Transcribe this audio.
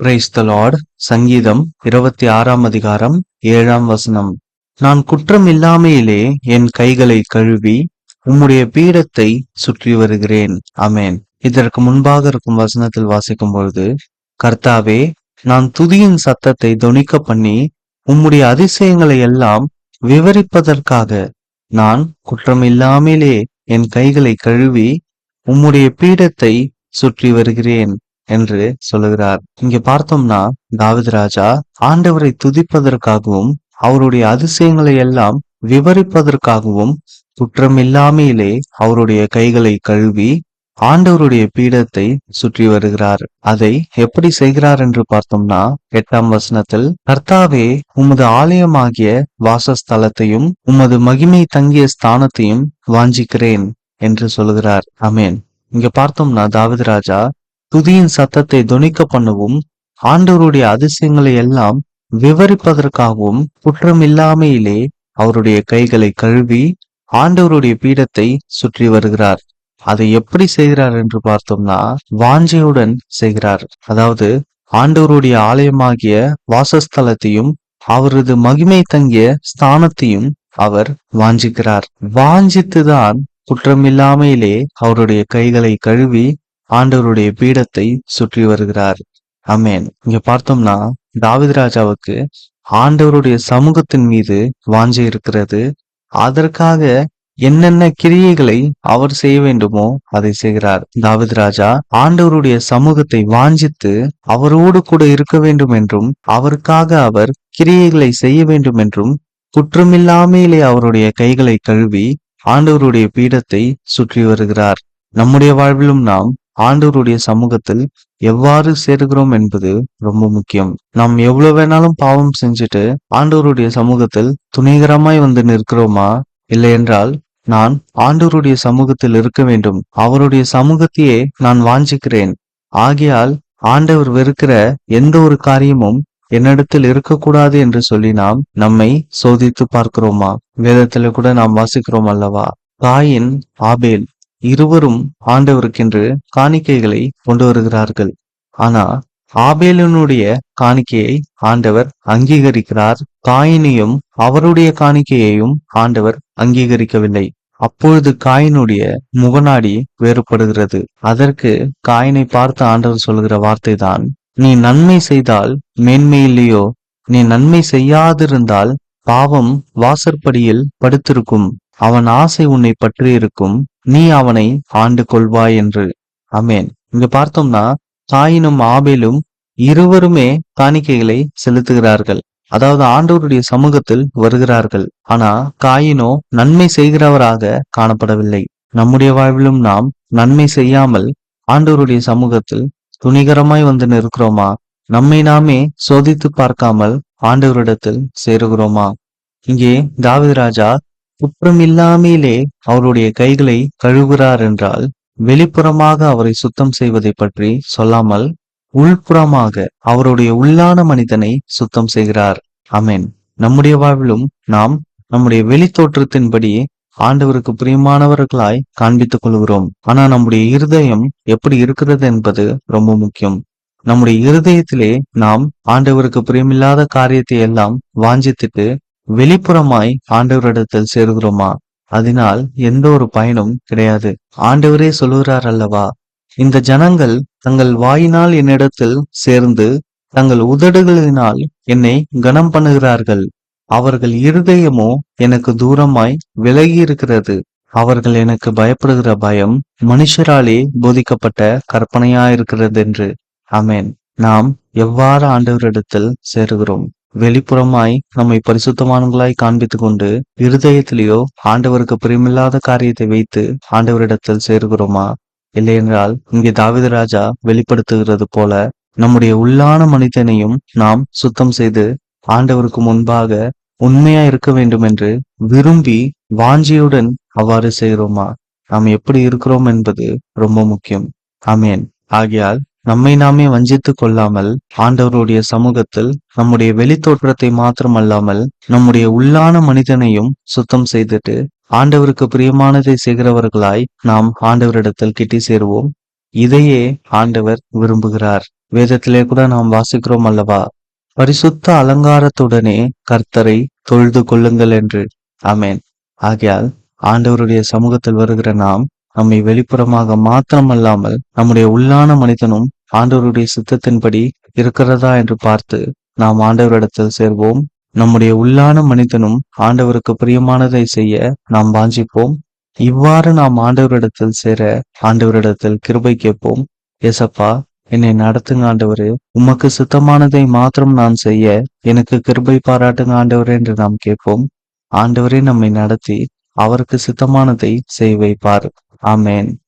Price சங்கீதம் இருபத்தி ஆறாம் அதிகாரம் ஏழாம் வசனம். நான் குற்றம் இல்லாமையிலே என் கைகளை கழுவி உம்முடைய பீடத்தை சுற்றி வருகிறேன். அமேன் இதற்கு முன்பாக இருக்கும் வசனத்தில் வாசிக்கும் பொழுது கர்த்தாவே நான் துதியின் சத்தத்தை தொனிக்க பண்ணி உம்முடைய அதிசயங்களை எல்லாம் விவரிப்பதற்காக நான் குற்றம் இல்லாமலே என் கைகளை கழுவி உம்முடைய பீடத்தை சுற்றி வருகிறேன். என்று சொல்லுகிறார். இங்க பார்த்தோம்னா தாவித ராஜா ஆண்டவரை துதிப்பதற்காகவும் அவருடைய அதிசயங்களை எல்லாம் விவரிப்பதற்காகவும் குற்றமில்லாமையிலே அவருடைய கைகளை கழுவி ஆண்டவருடைய பீடத்தை சுற்றி வருகிறார். அதை எப்படி செய்கிறார் என்று பார்த்தோம்னா எட்டாம் வசனத்தில் கர்த்தாவே உமது ஆலயமாகிய வாசஸ்தலத்தையும் உமது மகிமை தங்கிய ஸ்தானத்தையும் வாஞ்சிக்கிறேன் என்று சொல்லுகிறார். அமேன் இங்க பார்த்தோம்னா தாவித ராஜா துதியின் சத்தத்தை துணிக்க பண்ணவும். ஆண்டவருடைய அதிசயங்களை எல்லாம் விவரிப்பதற்காகவும் குற்றமில்லாமையிலே அவருடைய கைகளை கழுவி ஆண்டவருடைய பீடத்தை சுற்றி வருகிறார். அதை எப்படி செய்கிறார் என்று பார்த்தோம்னா வாஞ்சையுடன் செய்கிறார். அதாவது ஆண்டவருடைய ஆலயமாகிய வாசஸ்தலத்தையும் அவரது மகிமை தங்கிய ஸ்தானத்தையும் அவர் வாஞ்சிக்கிறார். வாஞ்சித்துதான் குற்றமில்லாமையிலே அவருடைய கைகளை கழுவி ஆண்டவருடைய பீடத்தை சுற்றி வருகிறார். அமேன் இங்க பார்த்தோம்னா தாவித் ராஜாவுக்கு ஆண்டவருடைய சமூகத்தின் மீது வாஞ்சை இருக்கிறது. அதற்காக என்னென்ன கிரியைகளை அவர் செய்ய வேண்டுமோ அதை செய்கிறார். தாவித் ராஜா ஆண்டவருடைய சமூகத்தை வாஞ்சித்து அவரோடு கூட இருக்க வேண்டும் என்றும் அவருக்காக அவர் கிரியைகளை செய்ய வேண்டும் என்றும் குற்றமில்லாமையிலே அவருடைய கைகளை கழுவி ஆண்டவருடைய பீடத்தை சுற்றி வருகிறார். நம்முடைய வாழ்விலும் நாம் ஆண்டவருடைய சமூகத்தில் எவ்வாறு சேருகிறோம் என்பது ரொம்ப முக்கியம். நாம் எவ்வளவு வேணாலும் பாவம் செஞ்சுட்டு ஆண்டவருடைய சமூகத்தில் துணிகரமாய் வந்து நிற்கிறோமா? இல்லை என்றால் நான் ஆண்டவருடைய சமூகத்தில் இருக்க வேண்டும். அவருடைய சமூகத்தையே நான் வாஞ்சிக்கிறேன். ஆகையால் ஆண்டவர் வெறுக்கிற எந்த ஒரு காரியமும் என்னிடத்தில் இருக்கக்கூடாது என்று சொல்லி நாம் நம்மை சோதித்து பார்க்கிறோமா? வேதத்துல கூட நாம் வாசிக்கிறோம் அல்லவா? Cain Abel. இருவரும் ஆண்டவருக்கென்று காணிக்கைகளை கொண்டு வருகிறார்கள் ஆனா ஆபேலனுடைய காணிக்கையை ஆண்டவர் அங்கீகரிக்கிறார். காயினையும் அவருடைய காணிக்கையையும் ஆண்டவர் அங்கீகரிக்கவில்லை. அப்பொழுது காயினுடைய முகநாடி வேறுபடுகிறது. அதற்கு காயினை பார்த்து ஆண்டவர் சொல்கிற வார்த்தை தான் நீ நன்மை செய்தால் மேன்மை இல்லையோ? நீ நன்மை செய்யாதிருந்தால் பாவம் வாசற்படியில் படுத்திருக்கும். அவன் ஆசை உன்னை பற்றி இருக்கும் நீ அவனை ஆண்டு கொள்வாய் என்று. அமேன் இங்க பார்த்தோம்னா காயினும் ஆபேலும் இருவருமே காணிக்கைகளை செலுத்துகிறார்கள். அதாவது ஆண்டவருடைய சமூகத்தில் வருகிறார்கள். ஆனா காயினோ நன்மை செய்கிறவராக காணப்படவில்லை. நம்முடைய வாழ்விலும் நாம் நன்மை செய்யாமல் ஆண்டவருடைய சமூகத்தில் துணிகரமாய் வந்து நிற்கிறோமா? நம்மை நாமே சோதித்து பார்க்காமல் ஆண்டவரிடத்தில் சேருகிறோமா? இங்கே தாவித ராஜா குற்றம் இல்லாமலே அவருடைய கைகளை கழுவுகிறார் என்றால் வெளிப்புறமாக அவரை சுத்தம் செய்வதை பற்றி சொல்லாமல் உள்புறமாக அவருடைய உள்ளான மனிதனை சுத்தம் செய்கிறார். அமேன் நம்முடைய வாழ்விலும் நாம் நம்முடைய வெளித்தோற்றத்தின்படி ஆண்டவருக்கு பிரியமானவர்களாய் காண்பித்துக் கொள்கிறோம். ஆனா நம்முடைய இருதயம் எப்படி இருக்கிறது என்பது ரொம்ப முக்கியம். நம்முடைய இருதயத்திலே நாம் ஆண்டவருக்கு பிரியமில்லாத காரியத்தை எல்லாம் வாஞ்சித்துட்டு வெளிப்புறமாய் ஆண்டவரிடத்தில் சேருகிறோமா? அதனால் எந்த ஒரு பயனும் கிடையாது. ஆண்டவரே சொல்லுகிறார் அல்லவா? இந்த ஜனங்கள் தங்கள் வாயினால் என்னிடத்தில் சேர்ந்து தங்கள் உதடுகளினால் என்னை கனம் பண்ணுகிறார்கள். அவர்கள் இருதயமோ எனக்கு தூரமாய் விலகி இருக்கிறது. அவர்கள் எனக்கு பயப்படுகிற பயம் மனுஷராலே போதிக்கப்பட்ட கற்பனையா இருக்கிறது என்று அமேன் நாம் எவ்வாறு ஆண்டவரிடத்தில் சேருகிறோம்? வெளிப்புறமாய் நம்மை பரிசுத்தமானவர்களாய் காண்பித்துக் கொண்டு இருதயத்திலேயோ ஆண்டவருக்கு பிரியமில்லாத காரியத்தை வைத்து ஆண்டவரிடத்தில் சேருகிறோமா? இல்லையென்றால் இங்கே தாவித ராஜா வெளிப்படுத்துகிறது போல நம்முடைய உள்ளான மனிதனையும் நாம் சுத்தம் செய்து ஆண்டவருக்கு முன்பாக உண்மையா இருக்க வேண்டும் என்று விரும்பி வாஞ்சியுடன் அவ்வாறு செய்கிறோமா? நாம் எப்படி இருக்கிறோம் என்பது ரொம்ப முக்கியம். ஆமேன். ஆகையால் நம்மை நாமே வஞ்சித்துக் கொள்ளாமல் ஆண்டவருடைய சமூகத்தில் நம்முடைய வெளித்தோற்றத்தை மாத்திரமல்லாமல் நம்முடைய உள்ளான மனிதனையும் சுத்தம் செய்துட்டு ஆண்டவருக்கு பிரியமானதை செய்கிறவர்களாய் நாம் ஆண்டவரிடத்தில் கிட்டி சேருவோம். இதையே ஆண்டவர் விரும்புகிறார். வேதத்திலே கூட நாம் வாசிக்கிறோம் அல்லவா? பரிசுத்த அலங்காரத்துடனே கர்த்தரை தொழுது கொள்ளுங்கள் என்று. ஆமென். ஆகையால் ஆண்டவருடைய சமூகத்தில் வருகிற நாம் நம்மை வெளிப்புறமாக மாத்திரமல்லாமல் நம்முடைய உள்ளான மனிதனும் ஆண்டவருடைய சித்தத்தின்படி இருக்கிறதா என்று பார்த்து நாம் ஆண்டவரிடத்தில் சேர்வோம். நம்முடைய உள்ளான மனிதனும் ஆண்டவருக்கு பிரியமானதை செய்ய நாம் வாஞ்சிப்போம். இவ்வாறு நாம் ஆண்டவரிடத்தில் சேர ஆண்டவரிடத்தில் கிருபை கேட்போம். ஏசப்பா என்னை நடத்துங்க ஆண்டவரு. உமக்கு சித்தமானதை மாத்திரம் நான் செய்ய எனக்கு கிருபை பாராட்டுங்க ஆண்டவரே என்று நாம் கேட்போம். ஆண்டவரே நம்மை நடத்தி அவருக்கு சித்தமானதை செய்ய வைப்பார். Amen.